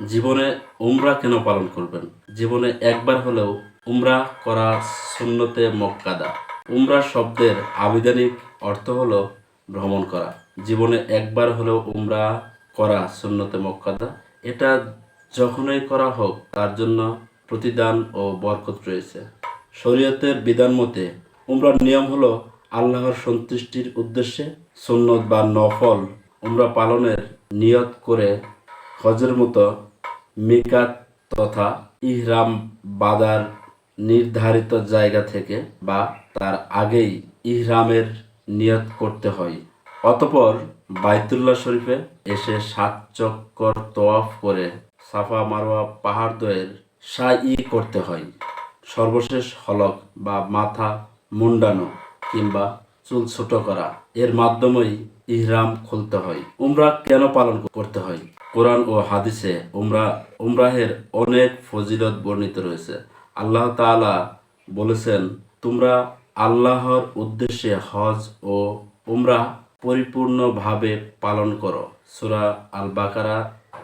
জীবনে উমরা কেন পালন করবেন? জীবনে একবার হলেও উমরা করা সুন্নতে মক্কাদা। উমরা শব্দের আবিধানিক অর্থ হলো ভ্রমণ করা। জীবনে একবার হলেও উমরা করা সুন্নতে মক্কাদা। এটা যখনই করা হোক, তার জন্য প্রতিদান ও বরকত রয়েছে। শরীয়তের বিধান মতে, উমরার নিয়ম হলো আল্লাহর সন্তুষ্টির উদ্দেশ্যে সুন্নত বা নফল উমরা পালনের নিয়ত করে হজের মতো মিকাত তথা ইহরাম বাদার নির্ধারিত জায়গা থেকে বা তার আগেই ইহরামের নিয়ত করতে হয়। অতপর বাইতুল্লাহ শরীফে এসে সাত চক্কর তোয়াফ করে সাফা মারোয়া পাহাড়দ্বয়ের সাই করতে হয়। সর্বশেষ হলক বা মাথা মুন্ডানো কিংবা চুল ছোট করা, এর মাধ্যমেই ইহরাম খুলতে হয়। উমরা কেন পালন করতে হয়? কোরআন ও হাদিসে উমরা, উমরাহের অনেক ফজিলত বর্ণিত রয়েছে। আল্লাহ তাআলা বলেছেন, তোমরা আল্লাহর উদ্দেশ্যে হজ ও উমরা পরিপূর্ণভাবে পালন করো। সূরা আল বাকারা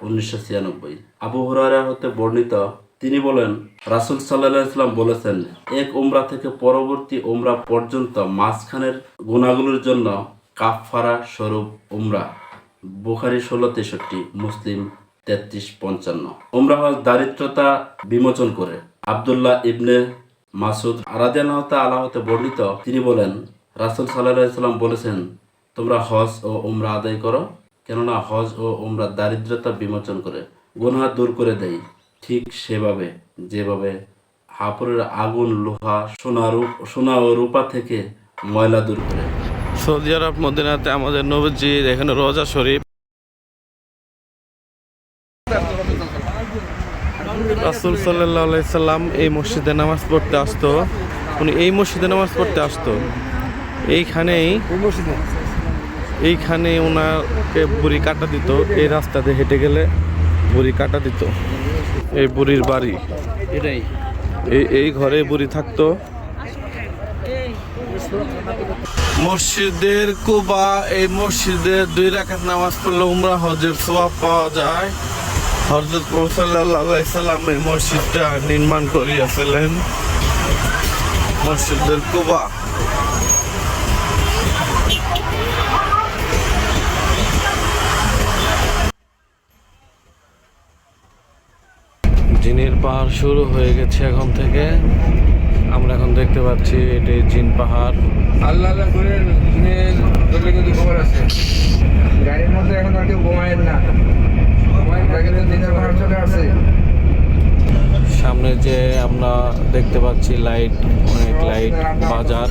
উনিশশো ছিয়ানব্বই। আবু হুরায়রা হতে বর্ণিত, তিনি বলেন, রাসুল সাল্লাহ ইসলাম বলেছেন, এক উমরা থেকে পরবর্তী উমরা পর্যন্ত মাঝখানের গুণাগুলোর জন্য কাফফারা স্বরূপ উমরা। বুখারি ষোলো, তেষট্টি, মুসলিম তেত্রিশ, পঞ্চান্ন। উমরা হজ দারিদ্রতা বিমোচন করে। আবদুল্লাহ ইবনে মাসুদ আরাদিয়াল্লাহ আলাহতে বর্ণিত, তিনি বলেন, রাসুল সাল্লাহ সাল্লাম বলেছেন, তোমরা হজ ও ওমরা আদায় করো, কেননা হজ ও ওমরা দারিদ্রতা বিমোচন করে। গুনহা দূর করে দেয় ঠিক সেভাবে, যেভাবে হাপুরের আগুন, লোহা সোনা রূপ সোনা ও রূপা থেকে ময়লা দূর করে। সৌদি আরব মদিনাতে আমাদের নবীজির এখানে রোজা শরীফ। রাসুল সাল্লাহ সাল্লাম এই মসজিদে নামাজ পড়তে আসতো। উনি এই মসজিদে নামাজ পড়তে আসতো। এইখানেই এইখানে ওনাকে বুড়ি কাটা দিত। এই রাস্তাতে হেঁটে গেলে বুড়ি কাটা দিত। এই বুড়ির বাড়ি। এটাই। এই এই ঘরে বুড়ি থাকতো। মসজিদের কুবা, এই মসজিদে দুই রাকাত নামাজ পড়লে উমরা, হজের সওয়াব পাওয়া যায়। হজরত সাল্লাম এই মসজিদটা নির্মাণ করিয়াছিলেন। মসজিদের কুবা। জিনের পাহাড় শুরু হয়ে গেছে এখন থেকে। আমরা এখন দেখতে পাচ্ছি এটি জিন পাহাড়। আল্লাহ আল্লাহ করে দিনের কিন্তু খবর আছে। গাড়ির মধ্যে এখন আর কেউ ঘুমায়েন না। আমরা কিন্তু দিনের ভাড়া চলে আসে। সামনে যে আমরা দেখতে পাচ্ছি লাইট অনেক লাইট বাজার।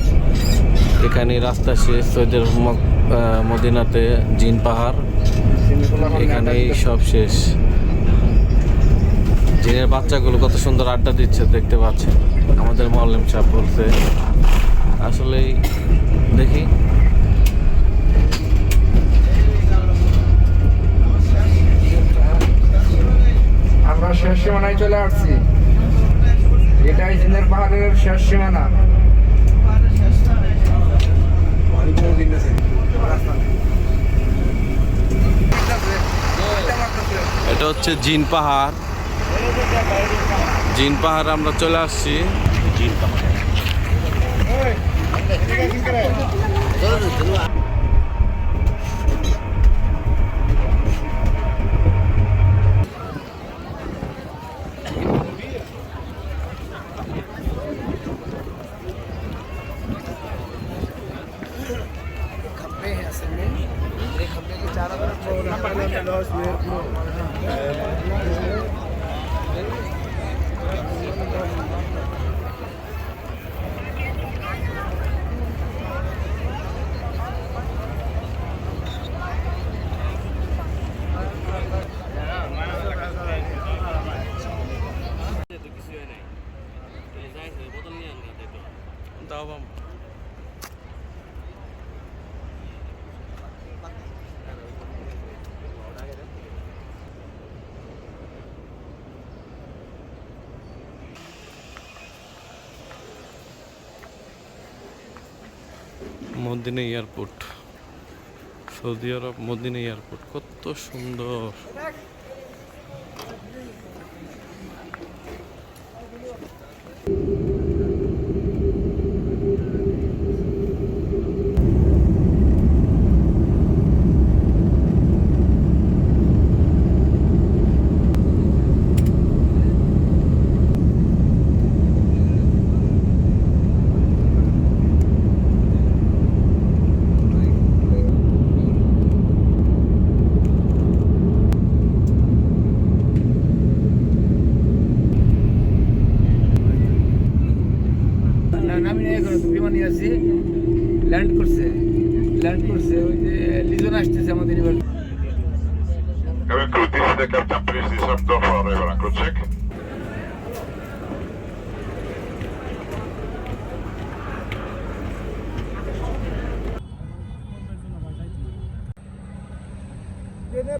এখানে রাস্তা শেষ সৈয়দের মক- মদিনাতে জিন পাহাড়। এখানেই সব শেষ। জিনের বাচ্চাগুলো কত সুন্দর আড্ডা দিচ্ছে দেখতে পাচ্ছেন। আমাদের মল্লিম সাহেব বলছে আসলেই দেখি। আমরা শেষ সীমানায় চলে আসছি। এটাই দিনের পাহাড়ের শেষ সীমানা। এটা হচ্ছে জিন পাহাড়। জিন পাহাড় আমরা চলে আসছি জিন পাহাড় দাও Medina airport. Saudi Arab Medina airport. কত সুন্দর। নামি নাই এখনও তো বিমানই ল্যান্ড করছে ল্যান্ড করছে ওই যে লিজন আসতেছে আমাদের এবার Cabin crew, this is the captain. Please disarm door for arrival check.